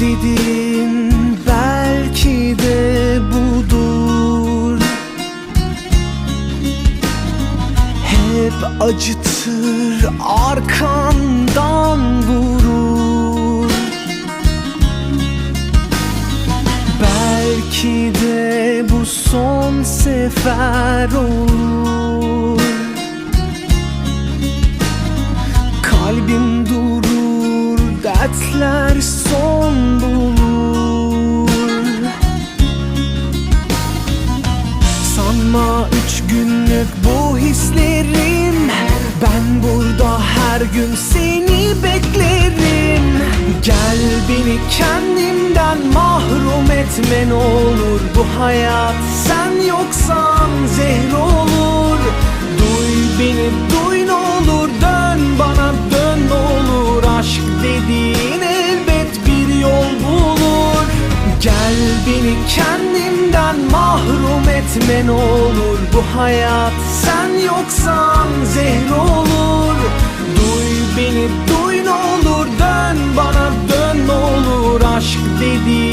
dedin belki de budur. Hep acıtır arkandan vurur. Belki de bu son sefer olur. Kalbim dertler son bulur. Sanma üç günlük bu hislerim. Ben burada her gün seni beklerim. Gel beni kendimden mahrum etme ne olur. Bu hayat sen yoksan Sen mahrum etme ne olur bu hayat. Sen yoksan zehir olur. Duy beni duy ne olur. Dön bana dön ne olur. Aşk dediğin